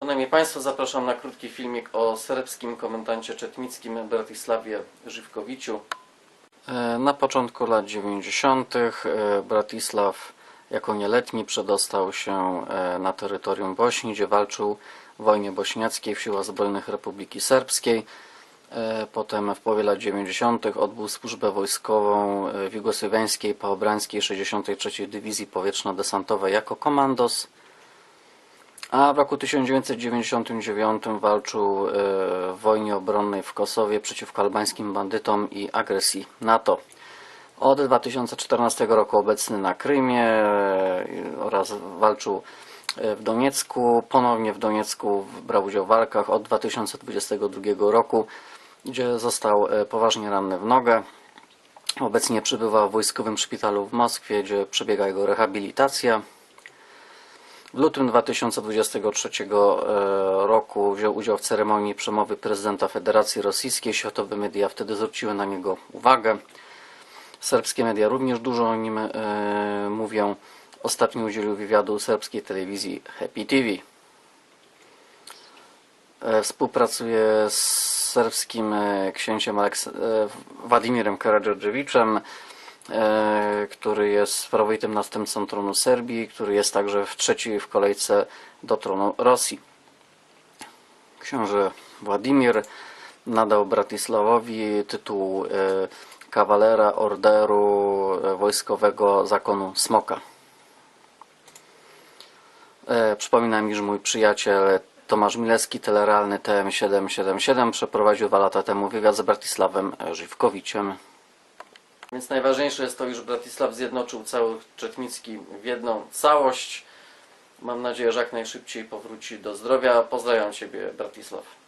Szanowni Państwo, zapraszam na krótki filmik o serbskim komendancie czetnickim Bratisławie Żywkowiciu. E, Na początku lat 90. e, Bratisław jako nieletni przedostał się e, na terytorium Bośni, gdzie walczył w wojnie bośniackiej w siłach zbrojnych Republiki Serbskiej. Potem w połowie lat 90. odbył służbę wojskową w jugosłowiańskiej paobrańskiej 63. Dywizji Powietrzno-Desantowej jako komandos. A w roku 1999 walczył e, w wojnie obronnej w Kosowie przeciwko albańskim bandytom i agresji NATO. Od 2014 roku obecny na Krymie e, oraz walczył e, w Doniecku. Ponownie w Doniecku brał udział w walkach od 2022 roku, gdzie został poważnie ranny w nogę. Obecnie przebywa w wojskowym szpitalu w Moskwie, gdzie przebiega jego rehabilitacja. W lutym 2023 e, roku wziął udział w ceremonii przemowy prezydenta Federacji Rosyjskiej. Światowe media wtedy zwróciły na niego uwagę. Serbskie media również dużo o nim e, mówią. Ostatnio udzielił wywiadu serbskiej telewizji Happy TV. E, Współpracuje z serbskim księciem Aleks- Władimirem który jest prawowitym następcą tronu Serbii, który jest także w trzeci w kolejce do tronu Rosji. Książę Władimir nadał Bratisławowi tytuł e, kawalera Orderu e, Wojskowego Zakonu Smoka. E, Przypominam, iż mój przyjaciel Tomasz Milewski, telerealny TM777, przeprowadził dwa lata temu wywiad z Bratisławem Żywkowiciem. Więc najważniejsze jest to, iż Bratisław zjednoczył cały Czetnicki w jedną całość. Mam nadzieję, że jak najszybciej powróci do zdrowia. Pozdrawiam Ciebie, Bratisław.